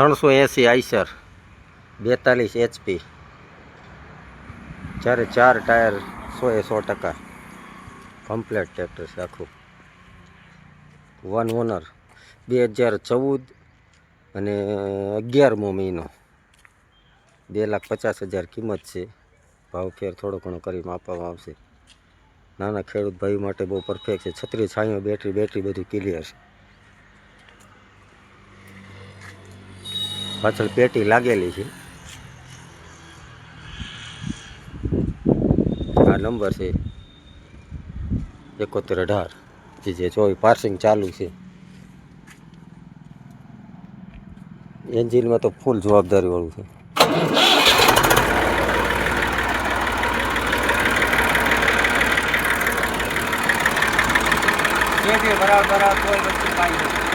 ત્રણસો એંસી આઈસર, બેતાલીસ એચપી, જ્યારે ચાર ટાયર સો એ સો ટકા, કમ્પ્લેટ ટ્રેક્ટર છે આખું. વન ઓનર, બે હજાર ચૌદ અને અગિયારમો મહિનો. બે લાખ પચાસ હજાર કિંમત છે. ભાવ ફેર થોડો ઘણો કરીને આપવામાં આવશે. નાના ખેડૂત ભાઈ માટે બહુ પરફેક્ટ છે. છત્રી છાંયો બેટરી બેટરી બધું ક્લિયર છે. પાછળ પેટી લાગેલી છે. આ નંબર છે એકોતેર અઢાર, જે ચોવીસ પાર્સિંગ ચાલુ છે. એન્જિનમાં તો ફૂલ જવાબદારીવાળું છે. બરાબર બરાબર કોઈ વસ્તુ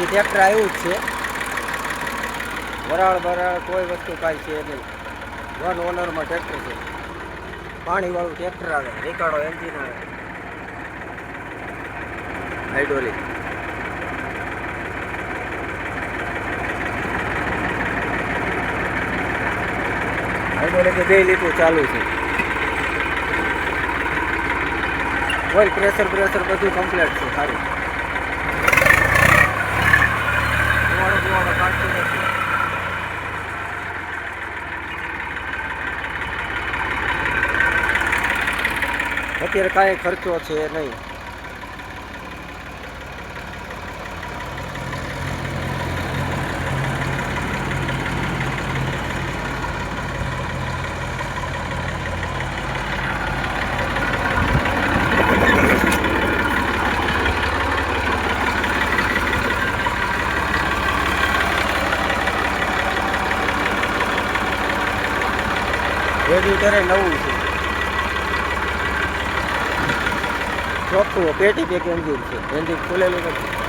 હજી ટ્રેક્ટર આવ્યું જ છે. વરાળ બરાળ કોઈ વસ્તુ કાંઈ છે નહીં. વન ઓનરમાં ટ્રેક્ટર છે. પાણીવાળું ટ્રેક્ટર આવે રેકાડો એન્જિન આવે. હાઇડ્રોલિક હાઇડ્રોલિક બે લીટું ચાલુ છે. ઓઇલ પ્રેશર પ્રેશર બધું કમ્પ્લીટ છે, સારું. અત્યારે કાંઈ ખર્ચો છે નહીં. રેગ્યુલેટર નવું છે. ચોખ્ખું પેટી પેક એન્જિન છે. એન્જિન ખુલેલું નથી.